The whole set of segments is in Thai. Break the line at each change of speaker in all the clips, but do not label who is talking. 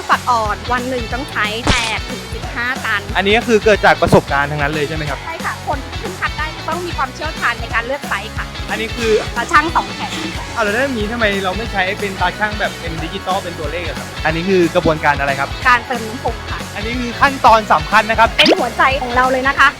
ดฝักอ่อน วันหนึ่งต้องใช้8ถึง15 ตัน
อันนี้ก็คือเกิดจากประสบการณ์ทั้งนั้นเลยใช่ไหมครับ
ใช่ค่ะ คนที่ขึ้นคัดได้จะต้องมีความเชี่ยวชาญในการเลือกไซส์ค่ะ
อันนี้คือ
ตาช่างสองแขน
เอาแล้วถ้าอย่างนี้ทำไมเราไม่ใช้เป็นตาช่างแบบเป็นดิจิตอลเป็นตัวเลขอะครับ อันนี้คือกระบวนการอะไรครับ
การเติมน้ำปรุงค่ะ
อันนี้คือขั้นตอนสำคัญนะครับ
เป็นหัวใจของเราเลยนะคะ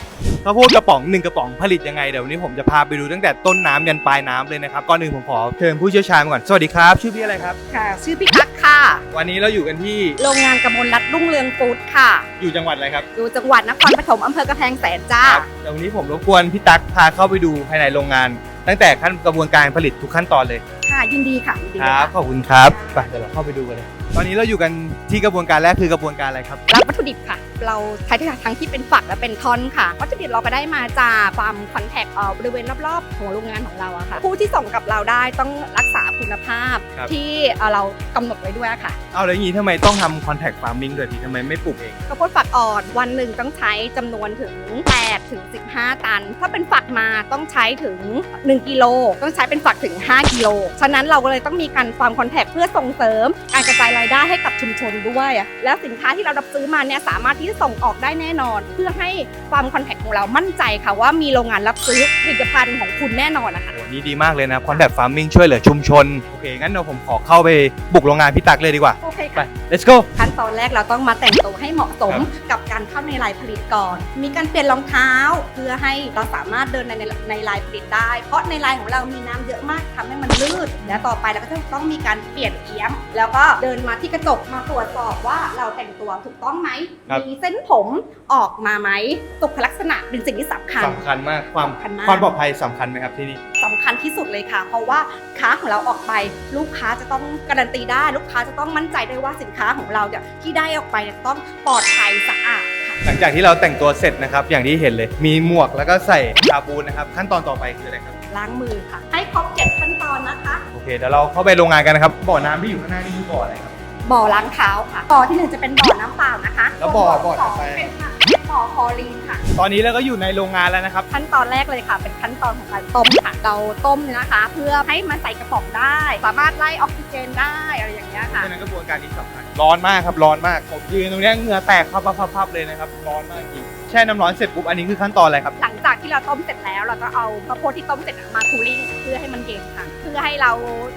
ข้าวโพดกระป๋องหนึ่งกระป๋องผลิตยังไงเดี๋ยววันนี้ผมจะพาไปดูตั้งแต่ต้นน้ำยันปลายน้ำเลยนะครับก่อนอื่นผมขอเชิญผู้เชี่ยวชาญมาก่อนสวัสดีครับ ชื่อพี่อะไรครับ
ค่ะ ชื่อพี่กั๊ก ค่ะ
วันนี้เราอยู่กันที่
โรงงานกำมลรัฐรุ่งเรืองฟู้ดค่ะ
อยู่จังหวัดอะไรครับ
อยู่จังหวัดนครปฐมอำเภอกระแพงแสนจ้า
ครับเดี๋ยววันนี้ผมรบกวนพี่ตั๊กพาเข้าไปดูภายในโรงงาน ตั้งแต่ขั้นกระบวนการผลิตทุกขั้นตอนเลย
ค่ะยินดีค่ะยินดี
ค
เลย
รับ
ค่ะ
ขอบคุณครับไปเดี๋ยวเราเข้าไปดูกันเลย ตอนนี้เราอยู่กันที่กระบวนการแรกคือกระบวนการอะไรครับ
รับวัตถุดิบค่ะ เราใช้ทั้งที่เป็นฝักและเป็นท่อนค่ะ วัตถุดิบเราก็ได้มาจากฟาร์มคอนแทคบริเวณรอบๆ ของโรงงานของเราอะค่ะ ผู้ที่ส่งกับเราได้ต้องรักษาคุณภาพ
ครับ
ที่เอ่อเรากำหนดไว้ด้วยอะค่ะ
เอาแล้วอย่างนี้ทำไมต้องทำคอนแทคฟาร์มิงด้วยพี่ทำไมไม่ปลูกเอง
ข้าวโพดฝักอ่อนวันหนึ่งต้องใช้จำนวนถึง8ถึง15 ตัน ถ้าเป็นฝักมาต้องใช้ถึง 1กิโลต้องใช้เป็นฝักถึง 5กิโลฉะนั้นเราก็เลยต้องมีการฟาร์มคอนแทคเพื่อส่งเสริม การกระจายรายายได้ให้กับชุมชนด้วยแล้วสินค้าที่เรารับซื้อมาเนี่ยสามารถที่จะส่งออกได้แน่นอน เพื่อให้ฟาร์มคอนแทคของเรามั่นใจค่ะว่ามีโรงงานรับซื้อผลิตภัณฑ์ของคุณแน่นอนนะคะ
นี่ดีมากเลยนะคอนแทคฟาร์มิงช่วยเหลือชุมชน โอเค งั้นเดี๋ยวผมขอเข้าไปบุกโรงงานพี่ตักเลยดีกว่า
โอเค
ไป
ค่ะ
let's go
ขั้นตอนแรกเราต้องมาแต่งตัวให้เหมาะสม
ครับ
กับการเข้าในลายผลิตก่อน มีการเปลี่ยนรองเท้าเพื่อให้เราสามารถเดินในในในลายผลิตได้ เพราะในลายของเรามีน้ำเยอะมากทำให้มันลื่นและต่อไปเราก็จะต้องมีการเปลี่ยนเอี้ยม แล้วก็เดินมาที่กระจกมาตรวจสอบว่าเราแต่งตัวถูกต้องไหม
ครับ
มีเส้นผมออกมาไหมสุขลักษณะเป็นสิ่งที่สำคัญ
สำคัญมากความ
สำคัญมาก
ความปลอดภัยสำคัญไหมครับที่นี่
สำคัญที่สุดเลยค่ะ เพราะว่าค้าของเราออกไป ลูกค้าจะต้องการันตีได้ ลูกค้าจะต้องมั่นใจได้ว่าสินค้าของเราเนี่ยที่ได้ออกไปเนี่ยต้องปลอดภัยสะอาดค่ะ
หลังจากที่เราแต่งตัวเสร็จนะครับ อย่างที่เห็นเลย มีหมวกแล้วก็ใส่ชาบูนะครับ ขั้นตอนต่อไปคืออะไรครับ
ล้างมือค่ะ ให้ครบเจ็ดขั้นตอนนะคะ
โอเคเดี๋ยวเราเข้าไปโรงงานกันนะครับบ่อน้ำที่อยู่ข้างหน้านี่คือบ่ออะไรครับ
บ่อล้างเท้าค่ะบ่อที่หนึ่งจะเป็นบ่อน้ำเปล่านะคะ
แล้วบ่อ
ส่น
บ่อ
ที่สอง
ต่อไป
เป็นค่ะเป็นบ่อคลอรีนค่ะ
ตอนนี้เราก็อยู่ในโรงงานแล้วนะครับ
ขั้นตอนแรกเลยค่ะ เป็นขั้นตอนของการต้มค่ะ เราต้มนะคะ เพื่อให้มันใส่กระป๋องได้ สามารถไล่ออกซิเจนได้อะไรอย่างเงี้ยค่ะ
ราะฉะนั้นกระบวนการนี้สำคัญร้อนมากครับร้อนมากผมยืนตรงเนี้ยเหงื่อแตกพับๆๆๆเลยนะครับร้อนมากจริง แช่น้ำร้อนเสร็จปุ๊บอันนี้คือขั้นตอนอะไรครับ
หลังจากที่เราต้มเสร็จแล้วเราก็เอาข้าวโพดที่ต้มเสร็จมาคูลิ่งเพื่อให้มันเย็นค่ะ เพื่อให้เรา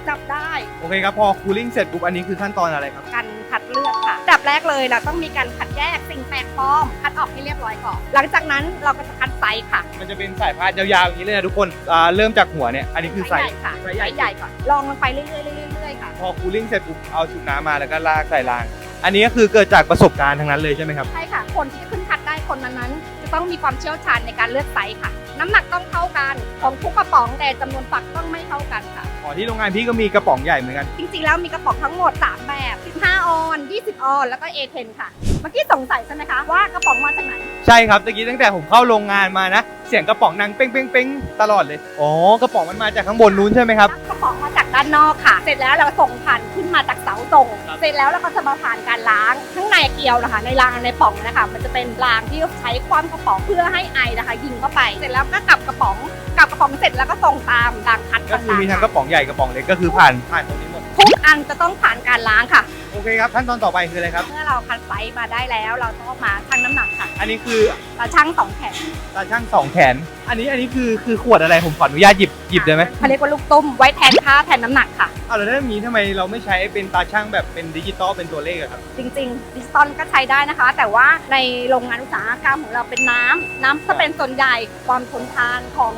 จับได้
โอเคครับพอคูลิ่งเสร็จปุ๊บอันนี้คือขั้นตอนอะไรครับ
การคัดเลือกค่ะอันดับแรกเลยเราต้องมีการคัดแยกสิ่งแปลกปลอมคัดออกให้เรียบร้อยก่อนหลังจากนั้นเราก็จะคัดไซส์ค่ะ
มันจะเป็นสายพานยาวๆอย่างนี้เลยนะทุกคนอ่าเริ่มจากหัวเนี่ยอันนี้คือไซ
ให
ส์
ญ่ค่ะ
ไซส์
ไซ
ใหญ่
ส์ใหญ่ก่อนลองลงไปเรื่อยๆเรื่อยๆเรื่อยๆค่ะ
พอคูลิ่งเสร็จปุ๊บเอาชุดน้ำมาแล้วก็ลากใส่ราง อันนี้ก็คือเกิดจากประสบการณ์ทั้งนั้นเลยใช่ไหมครับ
ใช่ค่ะ คนที่จะขึ้นคัดได้ คนนั้นๆจะต้องมีความเชี่ยวชาญในการเลือกไซส์ค่ะ น้ำหนักต้องเท่ากันของทุกกระป๋องแต่จำนวนฝักต้องไม่เท่ากันค่ะ
อ๋อที่โรงงานพี่ก็มีกระป๋องใหญ่เหมือนกัน
จริงๆ แล้วมีกระป๋องทั้งหมด 3 แบบ 15 ออน 20 ออน แล้วก็ A10 ค่ะ เมื่อกี้สงสัยใช่ไหมคะ ว่ากระป๋องมาจากไหน
ใช่ครับตะกี้ตั้งแต่ผมเข้าโรงงานมานะ เสียงกระป๋องนังเป้งเป้งเป้งตลอดเลย อ๋อกระป๋องมันมาจากข้างบนนู้นใช่ไหมครับ
กระป๋องมาจาก ด้านนอกค่ะ เสร็จแล้วเราส่งผ่านขึ้นมาจากเสาส่ง
ครับ
เสร็จแล้วเราก็จะมาผ่านการล้าง ข้างในเกลียวนะคะ ในรางในป่องนะคะ มันจะเป็นรางที่ใช้ความกระป๋องเพื่อให้ไอนะคะ ยิงเข้าไป เสร็จแล้วก็กลับกระป๋องกลับกระป๋องเสร็จแล้วก็ส่งตามรางคัด
ก็คือมีทั้งก
ต่าง
ระป๋องใหญ่กระป๋องเล็กก็คือผ่านผ่านตรงนี้หมด
ๆทุกอันจะต้องผ่านการล้างค่ะ
โอเคครับขั้นตอนต่อไปคืออะไรครับ
เมื่อเราคัดไซส์มาได้แล้ว เราต้องมาชั่งน้ำหนักค่ะ
อันนี้คือ
เราชั่งสองแขน
ตาช่างสองแขน อันนี้อันนี้คือคือขวดอะไรผมขออนุญาตหยิบหยิบได้ไหม
เขาเรียกว่าลูกต้มไว้แทนค่าแทนน้ำหนักค่ะ
เอาแล้วถ้าอย่างนี้ทำไมเราไม่ใช้เป็นตาช่างแบบเป็นดิจิตอลเป็นตัวเลขอะครับ
จริงๆดิจิตอลก็ใช้ได้นะคะ แต่ว่าในโรงงานอุตสาหกรรมของเราเป็นน้ำน้ำจะเป็นส่วนใหญ่ความทนทานของ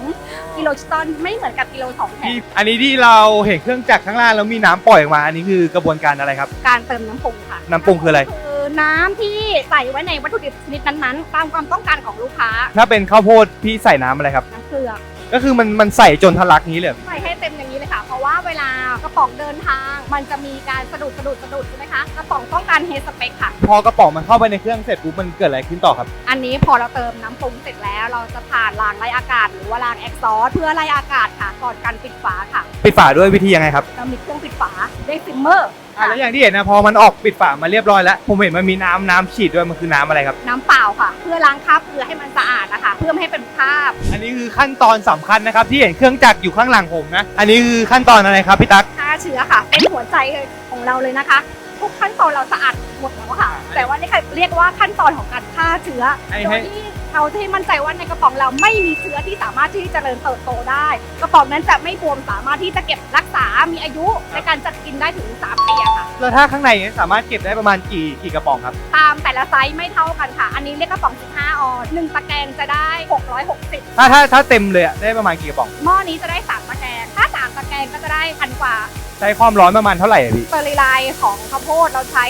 กิโลดิจิตอลไม่เหมือนกับกิโลสองแถ
ที่
ม
อันนี้ที่เราเห็นเครื่องจักรข้างล่างแล้วมีน้ำปล่อยออกมา อันนี้คือกระบวนการอะไรครับ
การเติมน้ำปรุงค่ะ
น้ำปรุงคืออะไร
คือ น้ำที่ใส่ไว้ในวัตถุดิบชนิดนั้นๆ ตามความต้องการของลูกค้า
ถ้าเป็นข้าวโพดพี่ใส่น้ำอะไรครับ
น้ำเกลือ
ก็คือมันมันใส่จนทะลักนี้เลยเหรอ
ใส่ให้เต็มอย่างนี้เลยค่ะ เพราะว่าเวลากระป๋องเดินทาง มันจะมีการสะดุดสะดุดสะดุดใช่ไหมคะกระป๋องต้องการเฮสเปคค่ะ
พอกระป๋องมันเข้าไปในเครื่องเสร็จปุ๊บมันเกิดอะไรขึ้นต่อครับ
อันนี้พอเราเติมน้ำปรุงเสร็จแล้ว เราจะผ่านรางไล่อากาศ หรือว่ารางแอ็กซอสเพื่อไล่อากาศค่ะ ก่อนการปิดฝาค่ะ
ปิดฝาด้วยวิธียังไงครับ
เรามีเครื่องปิดฝาด้วยฟิมเมอร์
อะแล้วอย่างที่เห็นนะพอมันออกปิดฝามาเรียบร้อยแล้วผมเห็นมันมีน้ำน้ำฉีดด้วยมันคือน้ำอะไรครับ
น้ำเปล่าค่ะ เพื่อล้างคราบเกลือให้มันสะอาดนะคะ เพื่อไม่ให้เป็นคราบ
อันนี้คือขั้นตอนสำคัญนะครับที่เห็นเครื่องจักรอยู่ข้างหลังผมนะอันนี้คือขั้นตอนอะไรครับพี่ตั๊ก
ฆ่าเชื้อค่ะ เป็นหัวใจของเราเลยนะคะ ทุทุกขั้นตอนเราสะอาดหมดแล้วค่ะ แต่ว่านี่ค่ะเรียกว่าขั้นตอนของการฆ่าเชื้อ
ให้
โด
ให้
ยที่ เราที่มั่นใจว่าในกระป๋องเราไม่มีเชื้อที่สามารถที่จะเจริญเติบโตได้ กระป๋องนั้นจะไม่บวมสามารถที่จะเก็บรักษา มีอายุในการจัดกินได้ถึง3ปีอะค่ะ
แล้วถ้าข้างในเนี่ยสามารถเก็บได้ประมาณกี่กี่กระป๋องครับ
ตามแต่ละไซส์ไม่เท่ากันค่ะ อันนี้เรียกกระป๋อง 15 ออนหนึ่งตะแกรงจะได้ 660
ถ้าถ้าถ้าเต็มเลยอะได้ประมาณกี่กระป๋อง
หม้อนี้จะได้ 3 ตะแกรงถ้า 3 ตะแกรงก็จะได้พันกว่า
ใช้ความร้อนประมาณเท่าไหร่อะพี่
สเตอริไลน์ของข้าวโพดเราใช้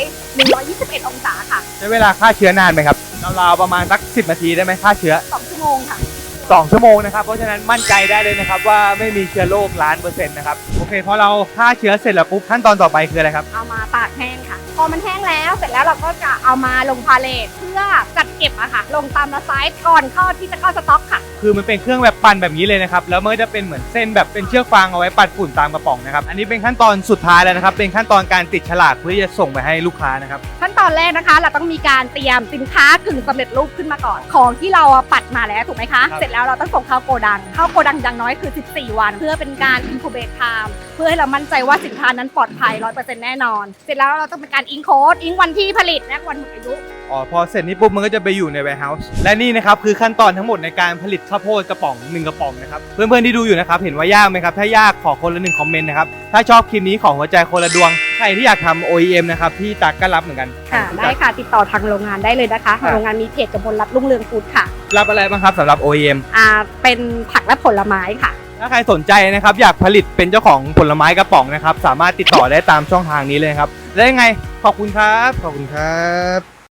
121 องศาค่ะ
ใช้เวลาฆ่าเชื้อนานไหมครับ ราวๆประมาณสัก 10 นาทีได้ไหมฆ่าเชื้อ
2ชั่วโมงค่ะ
2 ชั่วโมงนะครับ เพราะฉะนั้นมั่นใจได้เลยนะครับ ว่าไม่มีเชื้อโรคล้านเปอร์เซ็นต์นะครับโอเคพอเราฆ่าเชื้อเสร็จแล้วปุ๊บขั้นตอนต่อไปคืออะไรครับ
เอามาตากแห้งค่ะ พอมันแห้งแล้วเสร็จแล้วเราก็จะเอามาลงพาเลทเพื่อจัดเก็บอะค่ะ ลงตามละไซส์ก่อนเข้าที่จะเข้าสต็อกค่ะ
คือมันเป็นเครื่องแบบปั่นแบบนี้เลยนะครับแล้วมันก็จะเป็นเหมือนเส้นแบบเป็นเชือกฟางเอาไว้ปัดฝุ่นตามกระป๋องนะครับอันนี้เป็นขั้นตอนสุดท้ายแล้วนะครับเป็นขั้นตอนการติดฉลากเพื่อที่จะส่งไปให้ลูกค้านะครับ
ขั้นตอนแรกนะคะ เราต้องมีการเตรียมสินค้ากึ่งสำเร็จรูปขึ้นมาก่อน ของที่เราอะปัดมาแล้วถูกไหมคะ
ครับ
เสร็จแล้วเราต้องส่งเข้าโกดัง เข้าโกดังอย่างน้อยคือ 14 วัน เพื่อเป็นการ incubate time เพื่อให้เรามั่นใจว่าสินค้านั้นปลอดภัย 100%แน่นอน เสร็จแล้วเราต้องเป็นการอิงโค้ดอิงวันที่ผลิตและวันหมดอายุ
อ๋อพอเสร็จนี้ปุ๊บมันก็จะไปอยู่ใน warehouse และนี่นะครับคือขั้นตอนทั้งหมดในการผลิตข้าวโพดกระป๋องหนึ่งกระป๋องนะครับเพื่อนๆที่ดูอยู่นะครับเห็นว่ายากไหมครับถ้ายากขอคนละหนึ่งคอมเมนต์นะครับถ้าชอบคลิปนี้ขอหัวใจคนละดวงใครที่อยากทำ OEM นะครับพี่ตักก็รับเหมือนกัน
ค่ะได้ค่ะติดต่อทางโรงงานได้เลยนะคะ
ครับ
โรงงานมีเพจกำมลรัตน์รุ่งเรืองฟู้ดค่ะ
รับอะไรบ้างครับสำหรับ OEM
อ่าเป็นผักและผลไม้ค่ะ
ถ้าใครสนใจนะครับอยากผลิตเป็นเจ้าของผลไม้กระป๋องนะครับ สามารถติดต่อได้ตามช่องทางนี้เลยครับ และยังไงขอบคุณครับ ขอบคุณครับ